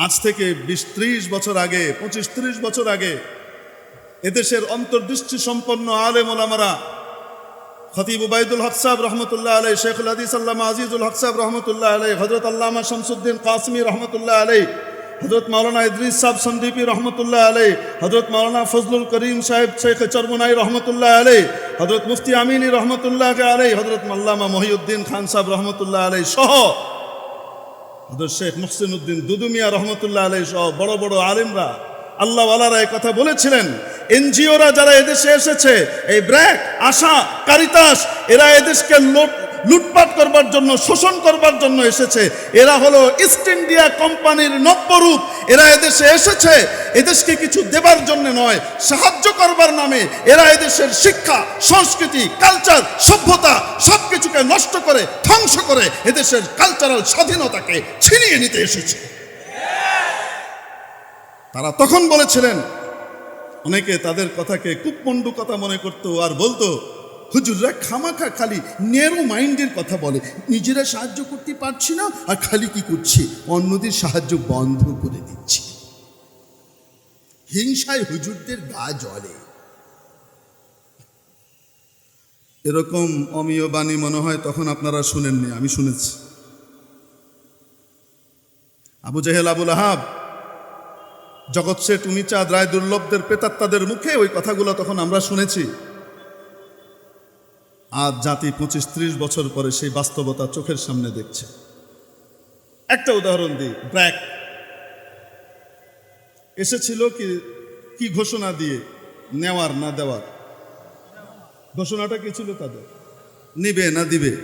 আজ থেকে বিশ ত্রিশ বছর আগে, পঁচিশ ত্রিশ বছর আগে এদেশের অন্তর্দৃষ্টি সম্পন্ন আলে ওলামারা খতিব উবাইদুল হক সাহেব রহমতুল্লাহ আলাই শেখুল হাদিস আল্লামা আজিজুল হক সাহেব রহমতুল্লাহ আলাই হজরত আল্লামা শামসুদ্দিন কাসমি রহমতুল্লাহ আলাই হজরত মাওলানা ইদ্রিস সাহেব সন্দীপী রহমতুল্লাহ আলাই হজরত মাওলানা ফজলুল করিম সাহেব শেখ চরমনাই রহমতুল্লাহ আলাই হজরত মুফতি আমিনী রহমতুল্লাহ আলাই হজরত মাল্লামা মহিউদ্দিন খান সাহেব রহমতুল্লাহ আলাই সহ শেখ মুহসিন উদ্দিন দুদুমিয়া রহমতুল্লাহ আলাই সহ বড় বড় আলিমরা আল্লাহ আলারা এই কথা বলেছিলেন, এনজিওরা যারা এদেশে এসেছে, এই ব্র্যাক, আশা, কারিতাস, এরা এদেশকে লুট লুটপাট করবার জন্য, শোষণ করবার জন্য এসেছে। এরা হলো ইস্ট ইন্ডিয়া কোম্পানির নব্যরূপ। এরা এদেশে এসেছে। এদেশকে কিছু দেবার জন্য নয়, সাহায্য করবার নামে। এরা এদেশের শিক্ষা, সংস্কৃতি কালচার সভ্যতা সব কিছুকে নষ্ট করে, ধ্বংস করে এদেশের কালচারাল স্বাধীনতাকে ছিনিয়ে নিতে এসেছে। তারা তখন বলেছিলেন, অনেকে তাদের কথাকে কুপমন্ডু কথা মনে করতো আর বলতো হুজুররা খামাখা খালি নেরো মাইন্ডের কথা বলে। নিজেরা সাহায্য করতে পারছি না, আর খালি কি করছি? অন্যদের সাহায্য বন্ধ করে দিচ্ছি। হিংসায় হুজুরদের গা জ্বলে। এরকম অমীয় বাণী মনে হয় তখন আপনারা শুনেননি, আমি শুনেছি। আবু জেহেল আবুল আহাব জগৎ শেঠ উমিচাঁদ রায় দুর্লভদের প্রেতাত্মাদের মুখে ওই কথাগুলো তখন আমরা শুনেছি। আজ জাতি পঁচিশ ত্রিশ বছর পরে সেই বাস্তবতা চোখের সামনে দেখছে। একটা উদাহরণ দিই, ব্র্যাক। এসেছিল কি কি ঘোষণা দিয়ে, নেওয়ার না দেওয়ার? ঘোষণাটা কি ছিল তাদের? নিবে না দিবে।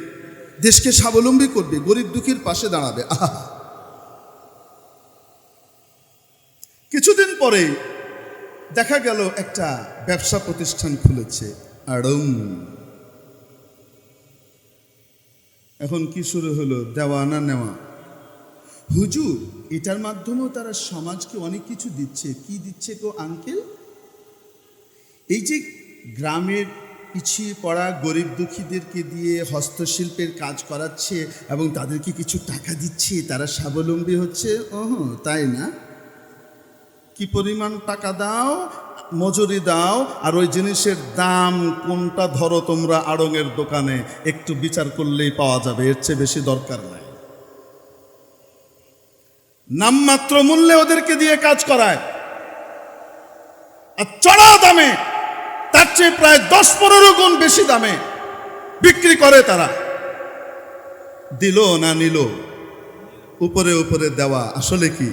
দেশকে স্বাবলম্বী করবে, গরিব দুঃখীর পাশে দাঁড়াবে। আহা। কিছুদিন পরে দেখা গেল একটা ব্যবসা প্রতিষ্ঠান খুলেছে, আড়ং। এখন কি শুরু হলো, দেওয়া না নেওয়া? হুজুর, এটার মাধ্যমেও তারা সমাজকে অনেক কিছু দিচ্ছে। কি দিচ্ছে তো আঙ্কেল? এই যে গ্রামের পিছিয়ে পড়া গরিব দুঃখীদেরকে দিয়ে হস্তশিল্পের কাজ করাচ্ছে এবং তাদেরকে কিছু টাকা দিচ্ছে, তারা স্বাবলম্বী হচ্ছে? ওহ, তাই না? কি পরিমাণ টাকা দাও? মজুরি দাও, আর ওই জিনিসের দাম কোনটা ধরো তোমরা আড়ঙের দোকানে, একটু বিচার করলেই পাওয়া যাবে, এর চেয়ে বেশি দরকার নাই। নামমাত্র মূল্যে ওদেরকে দিয়ে কাজ করায়। আর চড়া দামে, তার চেয়ে প্রায় দশ পনেরো গুণ বেশি দামে বিক্রি করে তারা। দিল না নিল, উপরে উপরে দেওয়া, আসলে কি?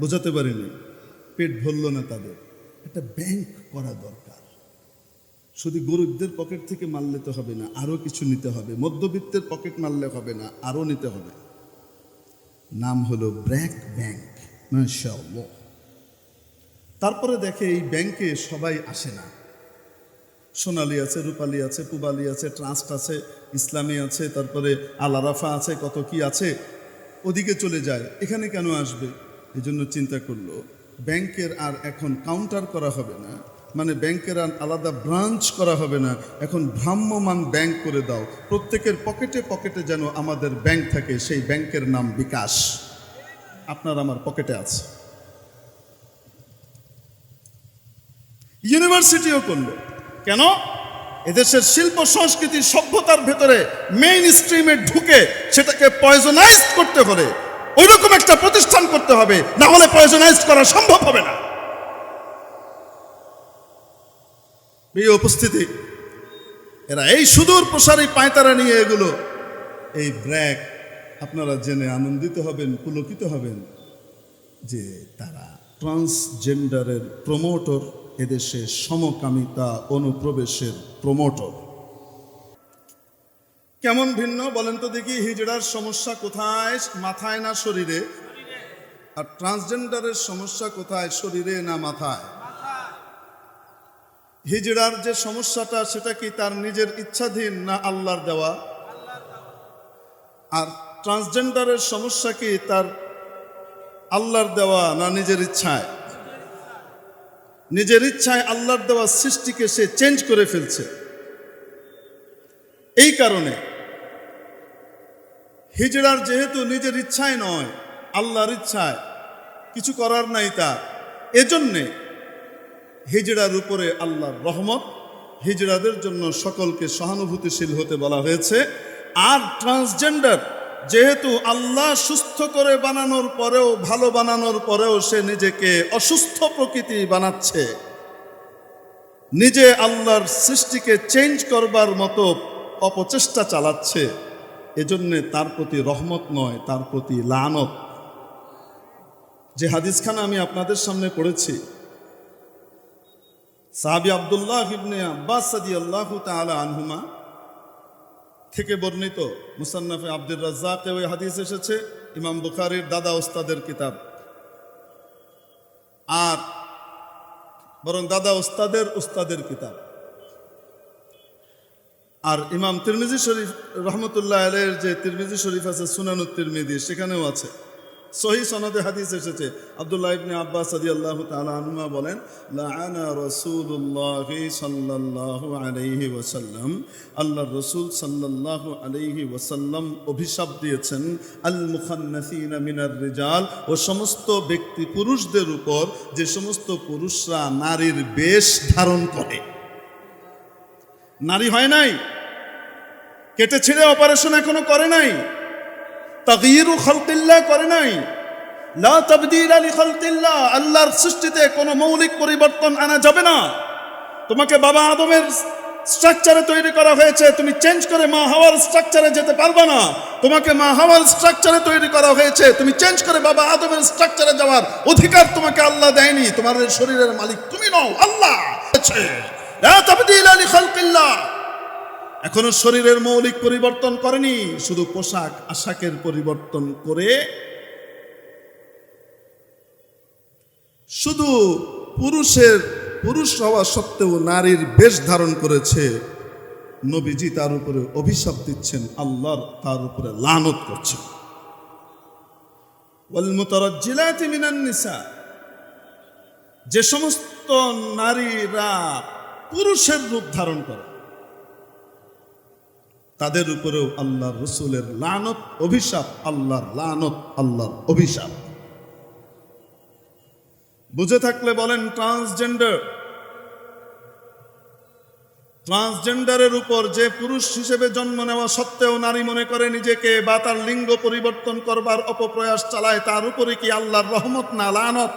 বোঝাতে পারিনি। পেট ভরল না তাদের। একটা ব্যাংক করা দরকার। শুধু গরিবদের পকেট থেকে মারলে তো হবে না আরও কিছু নিতে হবে। মধ্যবিত্তের পকেট মারলে হবে না আরও নিতে হবে। নাম হলো ব্র্যাক ব্যাংক তারপরে দেখে এই ব্যাংকে সবাই আসে না। সোনালি আছে, রূপালি আছে, পুবালি আছে ট্রাস্ট আছে, ইসলামী আছে, তারপরে আলারাফা আছে, কত কি আছে, ওদিকে চলে যায়। এখানে কেন আসবে? এই জন্য চিন্তা করল ব্যাংকের আর এখন কাউন্টার করা হবে না। মানে ব্যাংকের আর আলাদা ব্রাঞ্চ করা হবে না। এখন ভ্রাম্যমান ব্যাংক করে দাও। প্রত্যেকের পকেটে পকেটে যেন আমাদের ব্যাংক থাকে, সেই ব্যাংকের নাম বিকাশ। আপনার আমার পকেটে আছে। ইউনিভার্সিটিও করল। কেন? এদেশের শিল্প সংস্কৃতি সভ্যতার ভেতরে মেইন স্ট্রিমে ঢুকে সেটাকে পয়জনাইজ করতে হলে ওইরকম একটা প্রতিষ্ঠান করতে হবে, না হলে পয়জনাইজ করা সম্ভব হবে না। এই উপস্থিতি, এরা এই সুদূর প্রসারী পায়তারা নিয়ে এগুলো, এই ব্র্যাক, আপনারা জেনে আনন্দিত হবেন, পুলকিত হবেন যে তারা ট্রান্সজেন্ডারের প্রমোটর এদেশে সমকামিতা অনুপ্রবেশের প্রমোটর কেমন ভিন্ন বলেন তো দেখি, হিজড়ার সমস্যা কোথায়, মাথায় না শরীরে? আর ট্রান্সজেন্ডারের সমস্যা কোথায়, শরীরে না মাথায়? হিজড়ার যে সমস্যাটা, সেটা কি তার নিজের ইচ্ছাধীন না আল্লাহর দেওয়া? আর ট্রান্সজেন্ডারের সমস্যা কি তার আল্লাহর দেওয়া না নিজের ইচ্ছায়? নিজের ইচ্ছায় আল্লাহর দেওয়া সৃষ্টিকে সে চেঞ্জ করে ফেলছে। এই কারণে হিজড়ার যেহেতু নিজের ইচ্ছায় নয়, আল্লাহর ইচ্ছায় কিছু করার নাই তার, এজন্যে হিজড়ার উপরে আল্লাহর রহমত হিজড়াদের জন্য সকলকে সহানুভূতিশীল হতে বলা হয়েছে। আর ট্রান্সজেন্ডার যেহেতু আল্লাহ সুস্থ করে বানানোর পরেও, ভালো বানানোর পরেও সে নিজেকে অসুস্থ প্রকৃতি বানাচ্ছে। নিজে আল্লাহর সৃষ্টিকে চেঞ্জ করবার মতো অপচেষ্টা চালাচ্ছে, এজন্যে তার প্রতি রহমত নয়, তার প্রতি লানত। যে হাদিসখানা আমি আপনাদের সামনে পড়েছি, সাহাবি আবদুল্লাহ ইবনে আব্বাস সাদি আল্লাহ তাআলা আনহুমা থেকে বর্ণিত মুসান্নাফে আব্দুর রাজ্জাকে ওই হাদিস এসেছে, ইমাম বুখারীর দাদা ওস্তাদের কিতাব। আর বরং দাদা ওস্তাদের উস্তাদের কিতাব। আর ইমাম তিরমিজি শরীফ রহমতুল্লাহ আলের যে তিরমিজি শরীফ আছে সুনানুত তিরমিজি, সেখানেও আছে। সহি সনদে হাদিস এসেছে। আব্দুল্লাহ ইবনে আব্বাস রাদিয়াল্লাহু আল্লাহ আনহুমা বলেন, লাআনা রাসূলুল্লাহ সাল্লাল্লাহু আলাইহি ওয়াসাল্লাম। আল্লাহর রাসূল সাল্লাল্লাহু আলাইহি ওয়াসাল্লাম অভিশাপ দিয়েছেন আল মুখান্নাসিনা মিনার রিজাল, ও সমস্ত ব্যক্তি পুরুষদের উপর যে সমস্ত পুরুষরা নারীর বেশ ধারণ করে। নারী হয় নাই? কেটে ছেড়ে অপারেশন এখনও করে নাই? তাগিরু খালকিল্লাহ করে নাই? লা তাবদিল আলি খালকিল্লাহ, আল্লাহর সৃষ্টিতে কোনো মৌলিক পরিবর্তন আনা যাবে না। তোমাকে বাবা আদমের স্ট্রাকচারে তৈরি করা হয়েছে, তুমি চেঞ্জ করে মা হাওয়ার স্ট্রাকচারে যেতে পারবে না। তোমাকে মা হাওয়ার স্ট্রাকচারে তৈরি করা হয়েছে, তুমি চেঞ্জ করে বাবা আদমের স্ট্রাকচারে যাওয়ার অধিকার তোমাকে আল্লাহ দেয়নি। তোমার শরীরের মালিক তুমি নও, আল্লাহ আছে লা তাবদিল আলি খালকিল্লাহ এখনও শরীরের মৌলিক পরিবর্তন করেনি, শুধু পোশাক, আশাকের পরিবর্তন করে শুধু পুরুষের, পুরুষ হওয়া সত্ত্বেও নারীর বেশ ধারণ করেছে। নবীজি তার উপরে অভিশাপ দিচ্ছেন, আল্লাহর তার উপরে লানত করছেন। যে সমস্ত নারীরা পুরুষের রূপ ধারণ করে। তাদের উপরেও আল্লাহর রসুলের লানত, অভিশাপ, আল্লাহর লানত, আল্লাহর অভিশাপ। বুঝে থাকলে বলেন ট্রান্সজেন্ডার ট্রান্সজেন্ডারের উপর যে পুরুষ হিসেবে জন্ম নেওয়া সত্ত্বেও নারী মনে করে নিজেকে বা তার লিঙ্গ পরিবর্তন করবার অপপ্রয়াস চালায়, তার উপরে কি আল্লাহর রহমত না লানত?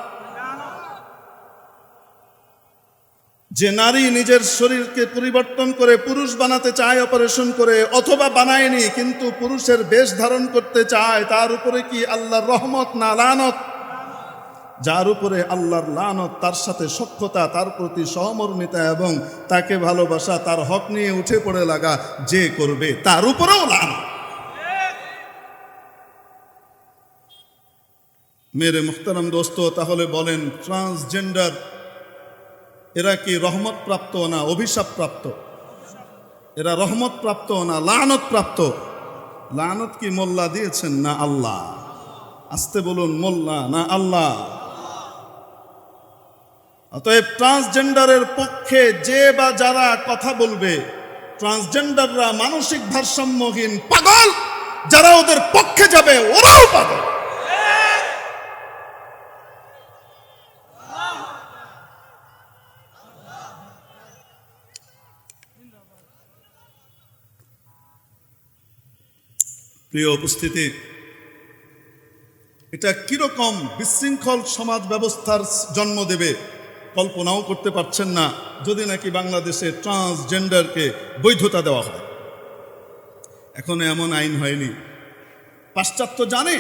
যে নারী নিজের শরীরকে পরিবর্তন করে পুরুষ বানাতে চায় অপারেশন করে অথবা বানায়নি, কিন্তু পুরুষের বেশ ধারণ করতে চায়, তার উপরে কি আল্লাহর রহমত না লানত? যার উপরে আল্লাহর লানত, তার সাথে সক্ষতা তার প্রতি সহমর্মিতা এবং তাকে ভালোবাসা, তার হক নিয়ে উঠে পড়ে লাগা, যে করবে তার উপরেও লানত। মেরে মুখতারাম দোস্ত, তাহলে বলেন ট্রান্সজেন্ডার এরা কি রহমত প্রাপ্ত না অভিশাপ প্রাপ্ত? এরা রহমত প্রাপ্ত না লানত প্রাপ্ত? লানত কি মোল্লা দিয়েছেন না আল্লাহ? আসতে বলুন, মোল্লা না আল্লাহ? অতএব ট্রান্সজেন্ডারের পক্ষে যে বা যারা কথা বলবে, ট্রান্সজেন্ডাররা মানসিক ভারসাম্যহীন পাগল। যারা ওদের পক্ষে যাবে, ওরাও পাগল। প্রিয় উপস্থিতি, এটা কীরকম বিশৃঙ্খল সমাজ ব্যবস্থার জন্ম দেবে কল্পনাও করতে পারছেন না, যদি নাকি বাংলাদেশে ট্রান্সজেন্ডারকে বৈধতা দেওয়া হয়। এখনও এমন আইন হয়নি। পাশ্চাত্য জানে,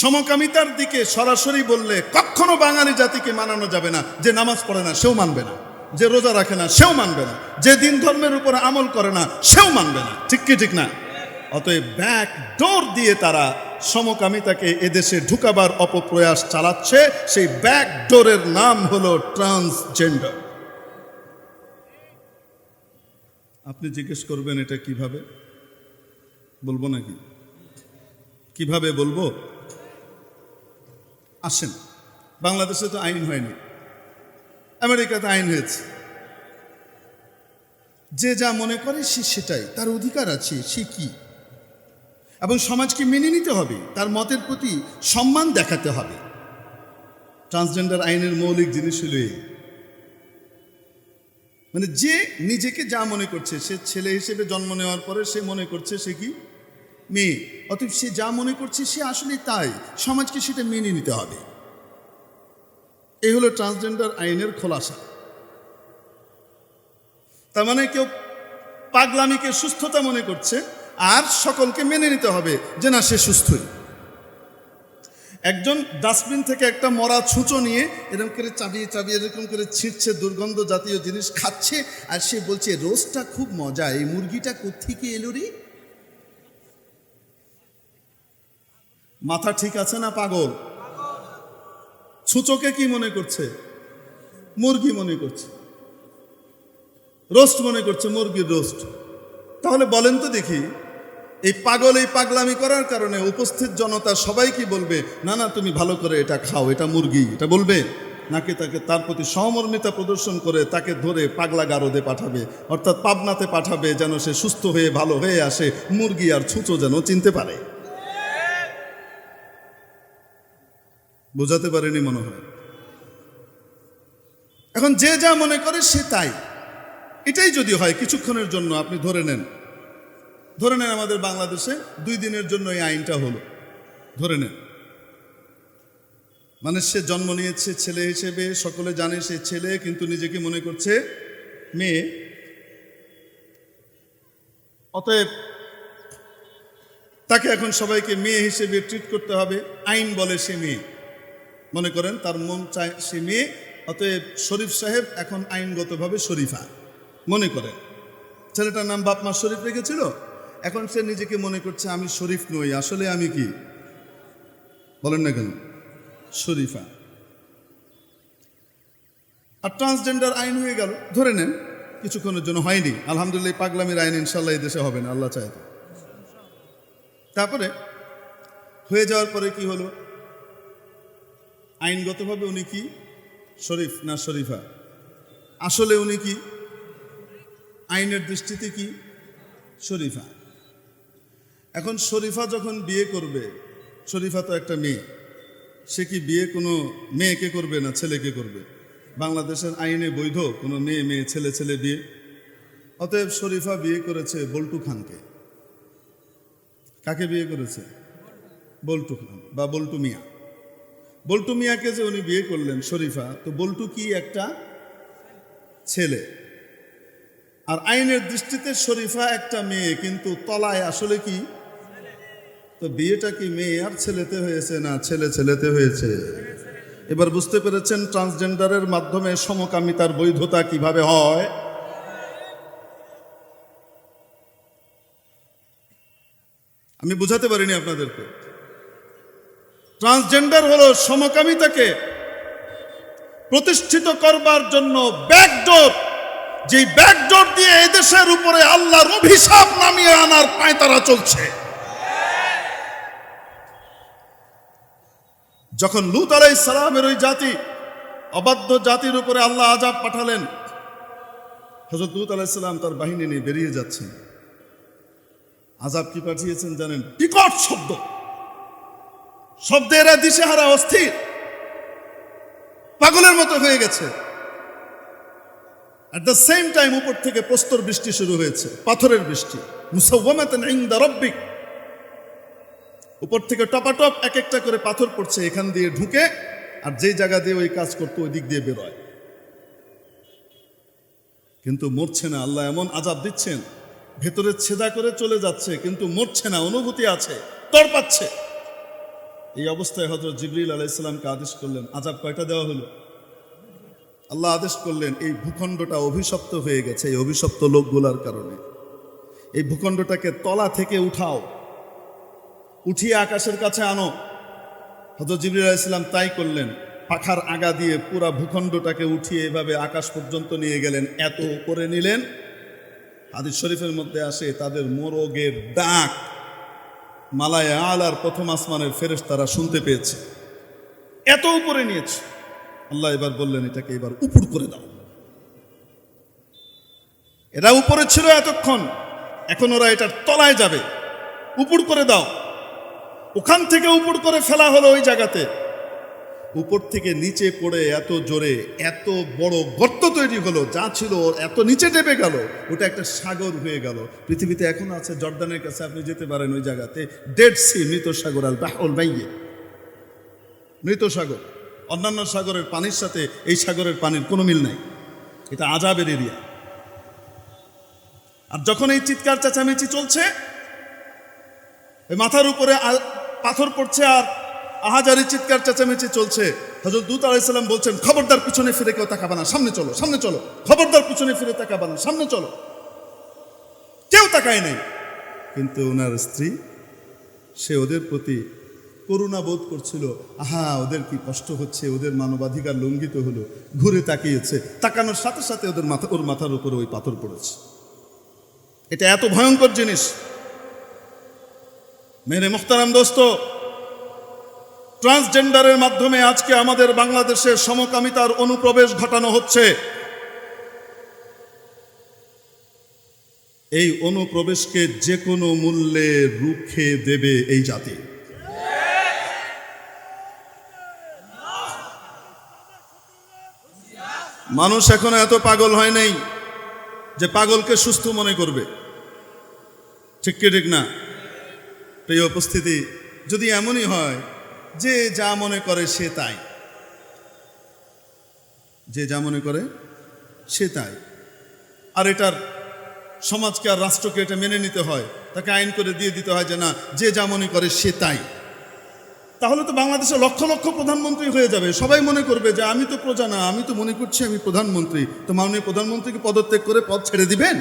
সমকামিতার দিকে সরাসরি বললে কখনো বাঙালি জাতিকে মানানো যাবে না, যে নামাজ পড়ে না সেও মানবে না, যে রোজা রাখে না সেও মানবে না, যে দিন ধর্মের উপর আমল করে না সেও মানবে না, ঠিক কি ঠিক না? অতএব ব্যাক ডোর দিয়ে তারা সমকামিতাকে এদেশে ঢুকাবার অপপ্রয়াস চালাচ্ছে। সেই ব্যাক ডোরের নাম হলো ট্রান্সজেন্ডার। আপনি জিজ্ঞেস করবেন এটা কীভাবে? বলব নাকি? কীভাবে বলব? আসেন। বাংলাদেশে তো আইন হয়নি। আমেরিকাতে আইন হয়েছে। যে যা মনে করে সে সেটাই। তার অধিকার আছে, সে কি? এবং সমাজকে মেনে নিতে হবে, তার মতের প্রতি সম্মান দেখাতে হবে। ট্রান্সজেন্ডার আইনের মৌলিক জিনিস হলো মানে যে নিজেকে যা মনে করছে, সে ছেলে হিসেবে জন্ম নেওয়ার পরে সে মনে করছে সে কি? মেয়ে। অতএব সে যা মনে করছে, সে আসলে তাই। সমাজকে সেটা মেনে নিতে হবে। এই হলো ট্রান্সজেন্ডার আইনের খোলাসা। তার মানে কেউ পাগলামিকে সুস্থতা মনে করছে আর সকলকে মেনে নিতে হবে যে না, সে সুস্থই। একজন ডাস্টবিন থেকে একটা মরা ছুঁচো নিয়ে এরকম করে চাবিয়ে চাবিয়ে, এরকম করে ছিঁড়ছে দুর্গন্ধ জাতীয় জিনিস খাচ্ছে, আর সে বলছে রোস্টটা খুব মজা, এই মুরগিটা কোথেকে এলো রে? মাথা ঠিক আছে না পাগল? ছুঁচোকে কি মনে করছে? মুরগি মনে করছে। রোস্ট মনে করছে, মুরগির রোস্ট। তাহলে বলেন তো দেখি এই পাগল, এই পাগলামি করার কারণে উপস্থিত জনতা সবাই কি বলবে, না না, তুমি ভালো করে এটা খাও, এটা মুরগি। এটা বলবে? নাকি তাকে তার প্রতি সহমর্মিতা প্রদর্শন করে তাকে ধরে পাগলা গারদে পাঠাবে? অর্থাৎ পাবনাতে পাঠাবে যেন সে সুস্থ হয়ে, ভালো হয়ে আসে, মুরগি আর ছুঁচো যেন চিনতে পারে। বোঝাতে পারেনি মনে হয়। এখন যে যা মনে করে সে তাই। এটাই যদি হয়, কিছুক্ষণের জন্য আপনি ধরে নেন। ধরে নেন আমাদের বাংলাদেশে দুই দিনের জন্য এই আইনটা হলো। ধরে নেন। মানে সে জন্ম নিয়েছে, ছেলে হিসেবে, সকলে জানে সে ছেলে, কিন্তু নিজেকে মনে করছে মেয়ে। অতএব তাকে এখন সবাইকে মেয়ে হিসেবে ট্রিট করতে হবে। আইন বলে সে মেয়ে। মনে করেন তার মন চায় সে মেয়ে। অতএব শরীফ সাহেব এখন আইনগতভাবে শরীফা। মনে করে ছেলেটার নাম বাপমা শরীফ রেখেছিল? এখন সে নিজেকে মনে করছে, আমি শরীফ নই, আসলে আমি কি? বলেন না কেন? শরীফা। আর ট্রান্সজেন্ডার আইন হয়ে গেল। ধরে নেন, কিছুক্ষণের জন্য হয়নি। আলহামদুলিল্লাহ পাগলামির আইন ইনশাল্লাহ এই দেশে হবে না, আল্লাহ চায় তারপরে হয়ে যাওয়ার পরে কি হলো? আইনগতভাবে উনি কি? শরীফ না শরীফা? আসলে উনি কি? আইনের দৃষ্টিতে কি? শরীফা। এখন শরীফা যখন বিয়ে করবে, শরীফা তো একটা মেয়ে, সে কি বিয়ে কোনো মেয়েকে করবে না ছেলেকে করবে? বাংলাদেশের আইনে বৈধ কোনো মেয়ে মেয়ে ছেলে ছেলে বিয়ে? অতএব শরীফা বিয়ে করেছে বল্টু খানকে। কাকে বিয়ে করেছে? বল্টু খান বা বল্টু মিয়া। বল্টু মিয়াকে যে উনি বিয়ে করলেন শরীফা, তো বল্টু কি একটা ছেলে? আর আইনের দৃষ্টিতে শরীফা একটা মেয়ে, কিন্তু তলায় আসলে কি তো বিয়েটা কি মেয়ে আর ছেলেতে হয়েছে না ছেলে ছেলেতে হয়েছে? এবার বুঝতে পেরেছেন ট্রান্সজেন্ডারের মাধ্যমে সমকামিতার বৈধতা কীভাবে হয়? আমি বুঝাতে পারিনি আপনাদেরকে। ট্রান্সজেন্ডার হলো সমকামিতাকে প্রতিষ্ঠিত করবার জন্য ব্যাকডোর যে ব্যাকডোর দিয়ে এদেশের উপরে আল্লাহর অভিশাপ নামিয়ে আনার পায়তারা চলছে। যখন লুত আলাই সালামের ওই জাতি অবাধ্য জাতির উপরে আল্লাহ আজাব পাঠালেন হজরত লুত আলাইসাল্লাম তার বাহিনী নিয়ে বেরিয়ে যাচ্ছেন। আজাব কি পাঠিয়েছেন জানেন? বিকট শব্দ। শব্দে এরা দিশেহারা অস্থির। পাগলের মতো হয়ে গেছে। অ্যাট দ্য সেম টাইম উপর থেকে প্রস্তর বৃষ্টি শুরু হয়েছে, পাথরের বৃষ্টি। মুসাওয়ামাতান ইনদা রাব্বিক। উপর থেকে টপাটপ এক একটা করে পাথর পড়ছে এখান দিয়ে ঢুকে, আর যেই জায়গা দিয়ে ওই কাজ করতো, ওই দিক দিয়ে বেরোয়। কিন্তু মরছে না, আল্লাহ এমন আজাব দিচ্ছেন, ভেতরে ছেদা করে চলে যাচ্ছে, কিন্তু মরছে না, অনুভূতি আছে, তর পাচ্ছে। এই অবস্থায় হজরত জিবরিল আলাইসাল্লামকে আদেশ করলেন, আজাব কয়টা দেওয়া হলো? আল্লাহ আদেশ করলেন, এই ভূখণ্ডটা অভিশপ্ত হয়ে গেছে, এই অভিশপ্ত লোকগুলার কারণে। এই ভূখণ্ডটাকে তলা থেকে উঠাও। উঠিয়ে আকাশের কাছে আনো। হজরত আলাইসাল্লাম তাই করলেন। পাখার আগা দিয়ে পুরা ভূখণ্ডটাকে উঠিয়ে এভাবে আকাশ পর্যন্ত নিয়ে গেলেন। এত করে নিলেন। হাদিস শরীফের মধ্যে আসে, তাদের মোরগের ডাক মালায় আলার প্রথম আসমানের ফেরেশ তারা শুনতে পেয়েছে। এত উপরে নিয়েছে। আল্লাহ এবার বললেন, এটাকে এবার উপর করে দাও। এরা উপরে ছিল এতক্ষণ। এখন ওরা এটার তলায় যাবে। উপর করে দাও। ওখান থেকে উপর করে ফেলা হলো ওই জায়গাতে। উপর থেকে নিচে পড়ে এত জোরে এত বড় গর্ত তৈরি হলো, যা ছিল এত নিচে নেমে গেল, ওটা একটা সাগর হয়ে গেল। পৃথিবীতে এখন আছে, জর্দানের কাছে আপনি যেতে পারেন ওই জায়গাতে। ডেড সি মৃত সাগর, আল বাহল বাইয়ে মৃত সাগর, অন্যান্য সাগরের পানির সাথে এই সাগরের পানির কোনো মিল নাই। এটা আজাবের এরিয়া আর যখন এই চিৎকার, চেঁচামেচি চলছে মাথার উপরে পাথর পড়ছে আর আহাজারি চিৎকার চেঁচামেচি চলছে। হজরত দূত আলাইসাল্লাম বলছেন, খবরদার পিছনে ফিরে কেউ তাকাবা না, সামনে চলো সামনে চলো। খবরদার পিছনে ফিরে তাকাবা না, সামনে চলো। কেউ তাকায় নাই। কিন্তু ওনার স্ত্রী, সে ওদের প্রতি করুণা বোধ করছিল, আহা, ওদের কি কষ্ট হচ্ছে, ওদের মানবাধিকার লঙ্ঘিত হলো, ঘুরে তাকিয়েছে। তাকানোর সাথে সাথে ওদের মাথা, ওর মাথার উপরে ওই পাথর পড়েছে। এটা এত ভয়ঙ্কর জিনিস। মেরে মুখতারাম দোস্ত, ট্রান্সজেন্ডারের মাধ্যমে আজকে আমাদের বাংলাদেশে সমকামিতার অনুপ্রবেশ ঘটানো হচ্ছে। এই অনুপ্রবেশকে যে কোনো মূল্যে রুখে দেবে এই জাতি। মানুষ এখনও এত পাগল হয় নাই যে পাগলকে সুস্থ মনে করবে। ঠিক কি, ঠিক না? প্রিয় উপস্থিতি, যদি এমনই হয়, যে যা মনে করে সে তাই। যে যা মনে করে সে তাই। আর এটার সমাজকে আর রাষ্ট্রকে এটা মেনে নিতে হয়, তাকে আইন করে দিয়ে দিতে হয় যে না, যে যা মনে করে সে তাই। তাহলে তো বাংলাদেশে লক্ষ লক্ষ প্রধানমন্ত্রী হয়ে যাবে। সবাই মনে করবে যে আমি তো প্রজা না, আমি তো মনে করছি আমি প্রধানমন্ত্রী। তো মাননীয় প্রধানমন্ত্রীকে পদত্যাগ করে পদ ছেড়ে দিবেন?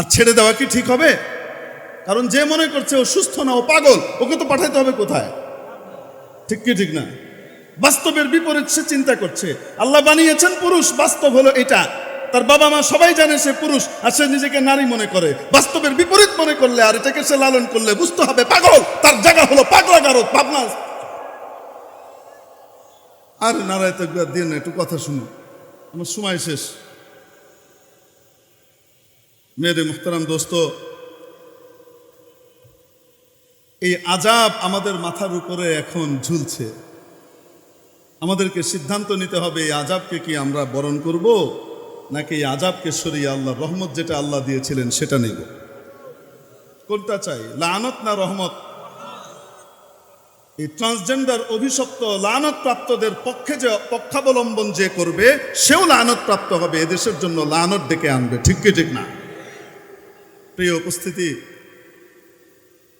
আর ছেড়ে দেওয়া কি ঠিক হবে? কারণ যে মনে করছে ও সুস্থ না, ও পাগল, ওকে তো পাঠাইতে হবে কোথায়? ঠিক কি, ঠিক না? বাস্তবের বিপরীত সে চিন্তা করছে। আল্লাহ বানিয়েছেন পুরুষ, বাস্তব হলো এটা। তার বাবা মা সবাই জানে সে পুরুষ, আর সে নিজেকে নারী মনে করে। বাস্তবের বিপরীত মনে করলে আর এটাকে সে লালন করলে বুঝতে হবে পাগল, তার জায়গা হলো পাগলা। গারদ পাবনা আর নারায় তো দিন একটু কথা শুনুন। আমার সময় শেষ। মেরে মুখতারাম দোস্ত, এই আজাব আমাদের মাথার উপরে এখন ঝুলছে। আমাদেরকে সিদ্ধান্ত নিতে হবে, এই আজাবকে কি আমরা বরণ করব, নাকি এই আজাবকে সরিয়ে আল্লাহ রহমত যেটা আল্লাহ দিয়েছিলেন সেটা নেব? কোনটা চাই, লানত না রহমত? এই ট্রান্সজেন্ডার অভিশপ্ত লানত প্রাপ্তদের পক্ষে যে পক্ষাবলম্বন যে করবে, সেও লানত প্রাপ্ত হবে, এদেশের জন্য লানত ডেকে আনবে, ঠিক কি, ঠিক না? প্রিয় উপস্থিতি,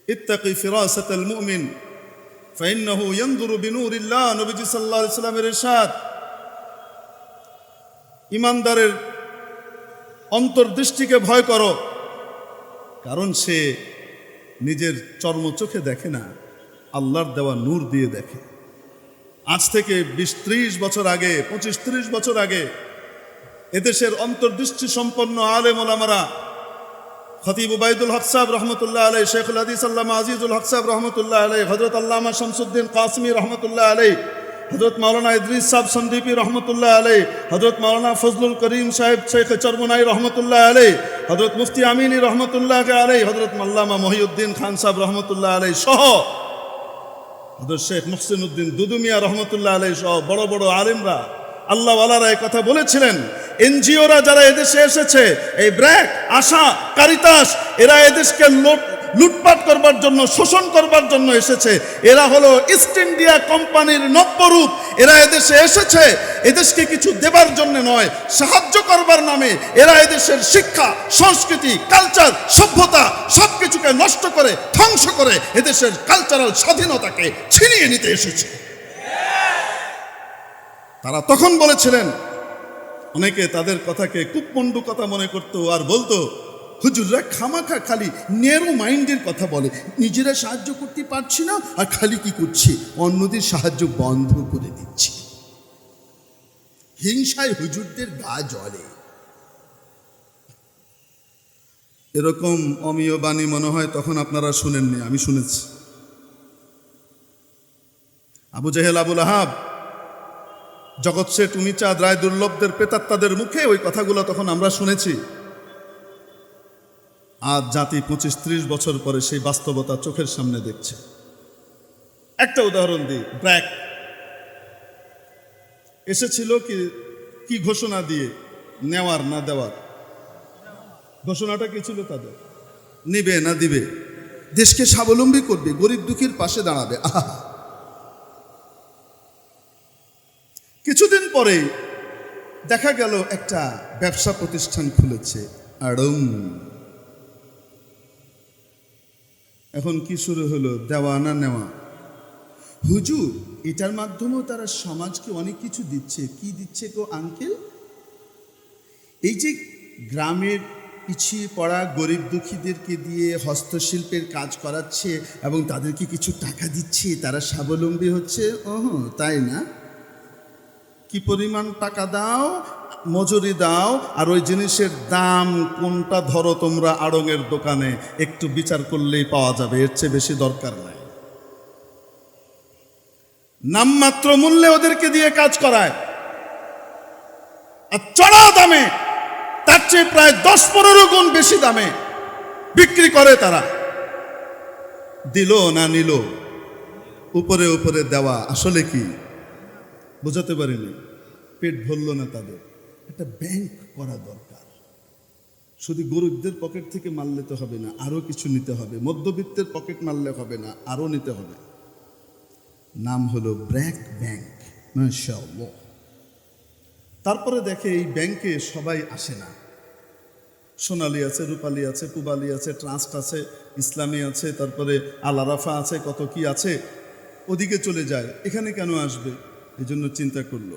ইত্তাকি ফিরাসাতাল মুমিন, ফাইন্নাহু ইয়ানদুরু বিনুরিল্লাহ, নবীজি সাল্লাল্লাহু আলাইহি সাল্লামের ইরশাদ। ইমানদারের অন্তর্দৃষ্টিকে ভয় করো, কারণ সে নিজের চর্ম চোখে দেখে না, আল্লাহর দেওয়া নূর দিয়ে দেখে। আজ থেকে বিশ ত্রিশ বছর আগে, পঁচিশ ত্রিশ বছর আগে, এদেশের অন্তর্দৃষ্টি সম্পন্ন আলেম ওলামারা খতিব উবাইদুল হক সাহেব রহমতুল্লাহ আলাই শেখুল হাদিস আল্লামা আজিজুল হক সাহেব রহমতুল্লাহ আলাই হজরত আল্লামা শামসুদ্দিন কাসমি রহমতুল্লাহ আলাই হজরত মাওলানা ইদ্রিস সাহেব সন্দীপী রহমতুল্লাহ আলাই হজরত মাওলানা ফজলুল করিম সাহেব শেখ চরমনাই রহমতুল্লাহ আলাই হজরত মুফতি আমিনী রহমতুল্লাহ আলাই হজরত মাল্লামা মহিউদ্দিন খান সাহেব রহমতুল্লাহ আলাই সহ হজরত শেখ মুহসিন উদ্দিন দুদুমিয়া রহমতুল্লাহ আলাই সহ, বড় বড় আলিমরা আল্লাহ ওয়ালারা কথা বলেছিলেন। এনজিওরা যারা এদেশে এসেছে, এই ব্র্যাক, আশা, কারিতাস, এরা এদেশকে লুট, লুটপাট করবার জন্য, শোষণ করবার জন্য এসেছে। এরা হলো ইস্ট ইন্ডিয়া কোম্পানির নব্যরূপ। এরা এদেশে এসেছে, এদেশকে কিছু দেবার জন্য নয়, সাহায্য করবার নামে। এরা এদেশের শিক্ষা, সংস্কৃতি কালচার সভ্যতা সব কিছুকে নষ্ট করে, ধ্বংস করে এদেশের কালচারাল স্বাধীনতাকে ছিনিয়ে নিতে এসেছে। তারা তখন বলেছিলেন অনেকে তাদের কথাকে কুপমন্ডু কথা মনে করতো আর বলতো, হুজুররা খামাখা খালি নেরো মাইন্ডের কথা বলে। নিজেরা সাহায্য করতে পারছি না আর খালি কি করছি? অন্যদের সাহায্য বন্ধ করে দিচ্ছি। হিংসায় হুজুরদের গা জ্বলে। এরকম অমীয় বাণী মনে হয় তখন আপনারা শুনেননি, আমি শুনেছি। আবু জাহেল, আবুল আহাব জগৎ শেঠ উমিচাঁদ রায় দুর্লভদের প্রেতাত্মাদের মুখে ওই কথাগুলো তখন আমরা শুনেছি। আজ জাতি পঁচিশ ত্রিশ বছর পরে সেই বাস্তবতা চোখের সামনে দেখছে। একটা উদাহরণ দিই, ব্র্যাক। এসেছিল কি কি ঘোষণা দিয়ে, নেওয়ার না দেওয়ার? ঘোষণাটা কি ছিল তাদের? নিবে না দিবে। দেশকে স্বাবলম্বী করবে, গরিব দুঃখীর পাশে দাঁড়াবে। আহা। পরেই দেখা গেল একটা ব্যবসা প্রতিষ্ঠান খুলেছে, আড়ং। এখন কি শুরু হলো, দেওয়া না নেওয়া? হুজুর, এটার মাধ্যমেও তারা সমাজকে অনেক কিছু দিচ্ছে। কি দিচ্ছে গো, আঙ্কেল? এই যে গ্রামের পিছিয়ে পড়া গরিব দুঃখীদেরকে দিয়ে হস্তশিল্পের কাজ করাচ্ছে এবং তাদেরকে কিছু টাকা দিচ্ছে, তারা স্বাবলম্বী হচ্ছে? ওহ, তাই না? কি পরিমাণ টাকা দাও, মজুরি দাও, আর ওই জিনিসের দাম কোনটা ধরো তোমরা আড়ঙের দোকানে, একটু বিচার করলেই পাওয়া যাবে, এর চেয়ে বেশি দরকার নাই। নামমাত্র মূল্যে ওদেরকে দিয়ে কাজ করায়। আর চড়া দামে, তার চেয়ে প্রায় দশ পনেরো গুণ বেশি দামে বিক্রি করে তারা। দিল না নিল? উপরে উপরে দেওয়া আসলে কি? বোঝাতে পারিনি। পেট ভরল না তাদের। একটা ব্যাংক করা দরকার। শুধু গরিবদের পকেট থেকে মারলে তো হবে না আরও কিছু নিতে হবে। মধ্যবিত্তের পকেট মারলে হবে না আরও নিতে হবে। নাম হলো ব্র্যাক ব্যাংক তারপরে দেখে এই ব্যাংকে সবাই আসে না। সোনালি আছে, রূপালী আছে পুবালি আছে, ট্রাস্ট আছে, ইসলামী আছে, তারপরে আলারাফা আছে, কত কি আছে, ওদিকে চলে যায়। এখানে কেন আসবে? এই জন্য চিন্তা করল,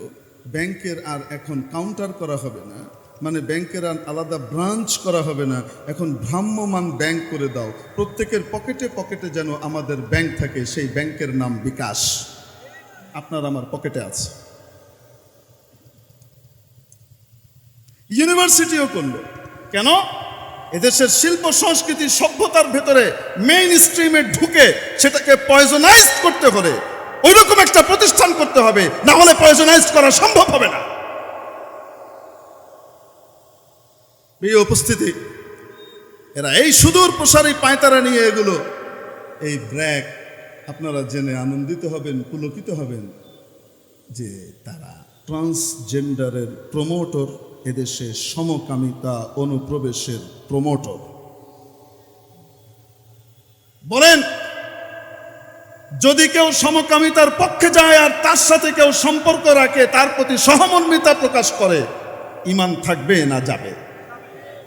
ব্যাংকের আর এখন কাউন্টার করা হবে না মানে ব্যাংকের আর আলাদা ব্রাঞ্চ করা হবে না, এখন ভ্রাম্যমান ব্যাংক করে দাও। প্রত্যেকের পকেটে পকেটে যেন আমাদের ব্যাংক থাকে, সেই ব্যাংকের নাম বিকাশ। আপনার আমার পকেটে আছে। ইউনিভার্সিটিও করল। কেন? এদেশের শিল্প সংস্কৃতি সভ্যতার ভেতরে মেইন স্ট্রিমে ঢুকে সেটাকে পয়জনাইজ করতে হলে ওইরকম একটা প্রতিষ্ঠান করতে হবে, না হলে পয়জনাইজ করা সম্ভব হবে না। এই উপস্থিতি, এরা এই সুদূর প্রসারী পায়তারা নিয়ে এগুলো, এই ব্র্যাক, আপনারা জেনে আনন্দিত হবেন, পুলকিত হবেন যে তারা ট্রান্সজেন্ডারের প্রমোটর, এদেশে সমকামিতা অনুপ্রবেশের প্রমোটর। বলেন যদি কেউ সমকামিতার পক্ষে যায় আর তার সাথে কেউ সম্পর্ক রাখে, তার প্রতি সহমর্মিতা প্রকাশ করে ইমান থাকবে না যাবে।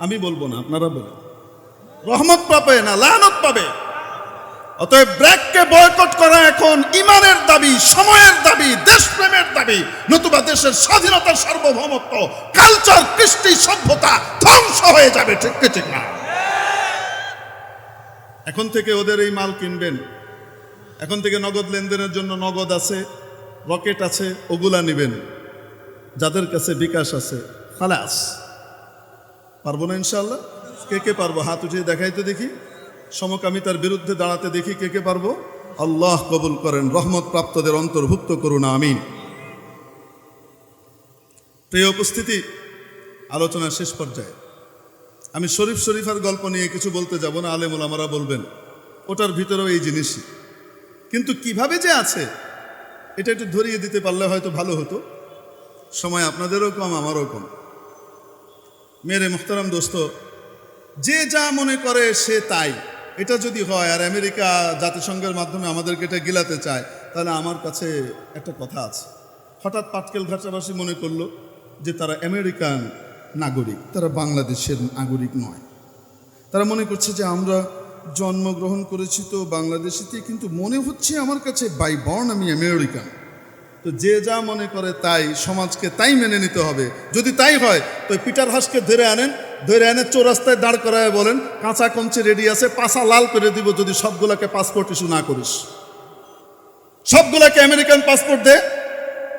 আমি বলব না, আপনারা বলেন। রহমত পাবে না, লানত পাবে। অতএব ব্র্যাককে বয়কট করা এখন ইমানের দাবি, সময়ের দাবি, দেশপ্রেমের দাবি, নতুবা দেশের স্বাধীনতার সার্বভৌমত্ব কালচার কৃষ্টি, সভ্যতা ধ্বংস হয়ে যাবে, ঠিক ঠিক না? এখন থেকে ওদের এই মাল কিনবেন। এখন থেকে নগদ লেনদেনের জন্য নগদ আছে, রকেট আছে, ওগুলা নেবেন। যাদের কাছে বিকাশ আছে, খালাস। পারব না ইনশাল্লাহ কে কে পারব? হাত উঠিয়ে দেখাই তো দেখি। সমকামিতার বিরুদ্ধে দাঁড়াতে দেখি কে কে পারব। আল্লাহ কবুল করেন, রহমত প্রাপ্তদের অন্তর্ভুক্ত করুন, আমিন। প্রিয় উপস্থিতি, আলোচনার শেষ পর্যায়ে। আমি শরীফ শরীফার গল্প নিয়ে কিছু বলতে যাব না, আলেমুল আমারা বলবেন। ওটার ভিতরেও এই জিনিসই। কিন্তু কীভাবে যে আছে? এটা একটু ধরিয়ে দিতে পারলে হয়তো ভালো হতো। সময় আপনাদেরও কম, আমারও কম। মেরে মোহতারাম দোস্ত, যে যা মনে করে সে তাই। এটা যদি হয় আর আমেরিকা জাতিসংঘের মাধ্যমে আমাদেরকে এটা গিলাতে চায়, তাহলে আমার কাছে একটা কথা আছে। হঠাৎ পাটকেল ঘাটাবাসী মনে করল যে তারা আমেরিকান নাগরিক, তারা বাংলাদেশের নাগরিক নয়। তারা মনে করছে যে আমরা জন্মগ্রহণ করেছি তো বাংলাদেশিতে, কিন্তু মনে হচ্ছে আমার কাছে বাই বর্ন আমি আমেরিকান তো যে যা মনে করে তাই, সমাজকে তাই মেনে নিতে হবে। যদি তাই হয়, তো পিটার হাসকে ধরে আনেন, ধরে এনে চৌরাস্তায় দাঁড় করায় বলেন, কাঁচা কঞ্চি রেডি আছে পাশা লাল করে দিব যদি সবগুলাকে পাসপোর্ট ইস্যু না করিস। সবগুলাকে আমেরিকান পাসপোর্ট দে।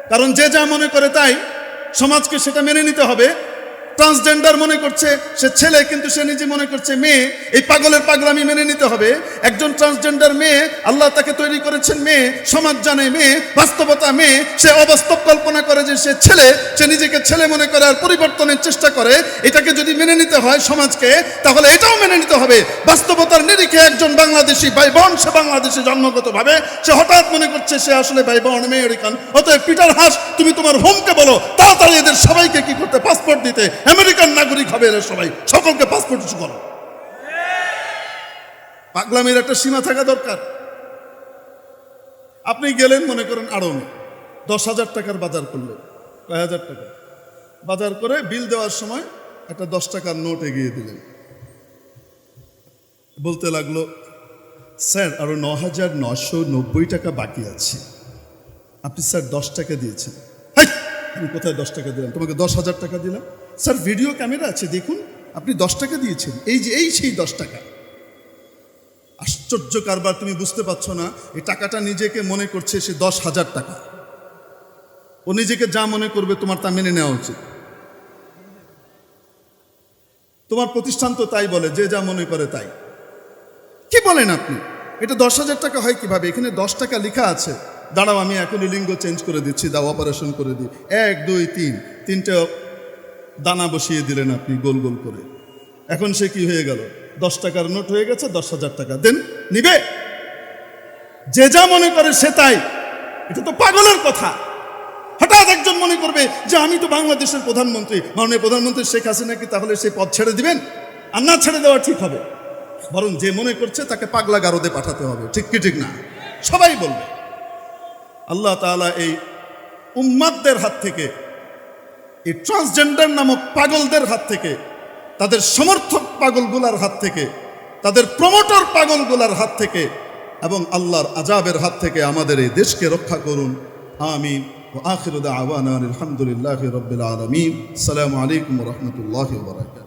কারণ যে যা মনে করে তাই, সমাজকে সেটা মেনে নিতে হবে। ট্রান্সজেন্ডার মনে করছে, সে ছেলে কিন্তু সে নিজে মনে করছে মেয়ে, এই পাগলের পাগলামি মেনে নিতে হবে। একজন ট্রান্সজেন্ডার মেয়ে, আল্লাহ তাকে তৈরি করেছেন মেয়ে, সমাজ জানে মেয়ে, বাস্তবতা মেয়ে, সে অবাস্তব কল্পনা করে যে সে ছেলে, সে নিজেকে ছেলে মনে করে আর পরিবর্তনের চেষ্টা করে। এটাকে যদি মেনে নিতে হয় সমাজকে, তাহলে এটাও মেনে নিতে হবে। বাস্তবতার নিরিখে একজন বাংলাদেশি ভাই বোন সে বাংলাদেশে জন্মগতভাবে, সে হঠাৎ মনে করছে সে আসলে ভাই বোন আমেরিকান অতএব পিটার হাস, তুমি তোমার হোমকে বলো, তাড়াতাড়ি এদের সবাইকে কি করতে পাসপোর্ট দিতে? আমেরিকান নাগরিক হবে এরা সবাই। সকলকে পাসপোর্ট ইস্যু করো। পাগলামির একটা সীমা থাকা দরকার। আপনি গেলেন, মনে করেন, আড়ং। দশ হাজার টাকার বাজার করলেন কয় হাজার টাকা? বাজার করে বিল দেওয়ার সময় একটা দশ টাকার নোট এগিয়ে দিলেন। বলতে লাগল, স্যার, আরও ন হাজার নশো নব্বই টাকা বাকি আছে। আপনি, স্যার, দশ টাকা দিয়েছেন! আমি কোথায় দশ টাকা দিলাম? তোমাকে দশ হাজার টাকা দিলাম? স্যার ভিডিও ক্যামেরা আছে, দেখুন। আপনি দশ টাকা দিয়েছেন। এই যে, এই সেই দশ টাকা। আশ্চর্য কারবার, তুমি বুঝতে পারছ না। এই টাকাটা নিজেকে মনে করছে সে দশ হাজার টাকা। ও নিজেকে যা মনে করবে, তোমার তা মেনে নেওয়া উচিত। তোমার প্রতিষ্ঠান তো তাই বলে, যে যা মনে করে তাই। কি বলেন আপনি? এটা দশ হাজার টাকা হয় কীভাবে? এখানে দশ টাকা লেখা আছে। দাঁড়াও, আমি এখনই লিঙ্গ চেঞ্জ করে দিচ্ছি, দাও অপারেশন করে দিই। এক, দুই, তিন। তিনটে দানা বসিয়ে দিলেন আপনি গোল গোল করে। এখন সে কি হয়ে গেল? দশ টাকার নোট হয়ে গেছে, দশ হাজার টাকা। দেন, নিবে। যে যা মনে করে সে তাই। এটা তো পাগলের কথা। হঠাৎ একজন মনে করবে যে আমি তো বাংলাদেশের প্রধানমন্ত্রী। মাননীয় প্রধানমন্ত্রী শেখ হাসিনাকে তাহলে সেই পদ ছেড়ে দিবেন? আর না ছেড়ে দেওয়া ঠিক হবে। বরং যে মনে করছে তাকে পাগলা গারদে পাঠাতে হবে। ঠিক কি, ঠিক না? সবাই বলবে। আল্লাহ তাআলা এই উম্মাদদের হাত থেকে এই ট্রান্সজেন্ডার নামক পাগলদের হাত থেকে, তাদের সমর্থক পাগলগুলার হাত থেকে, তাদের প্রমোটর পাগলগুলার হাত থেকে এবং আল্লাহর আজাবের হাত থেকে আমাদের এই দেশকে রক্ষা করুন। আমিন। ও আখির আওয়ান আলহামদুলিল্লাহ রবিল আলমিন। সালামু আলাইকুম রহমতুল্লাহ বারাকাত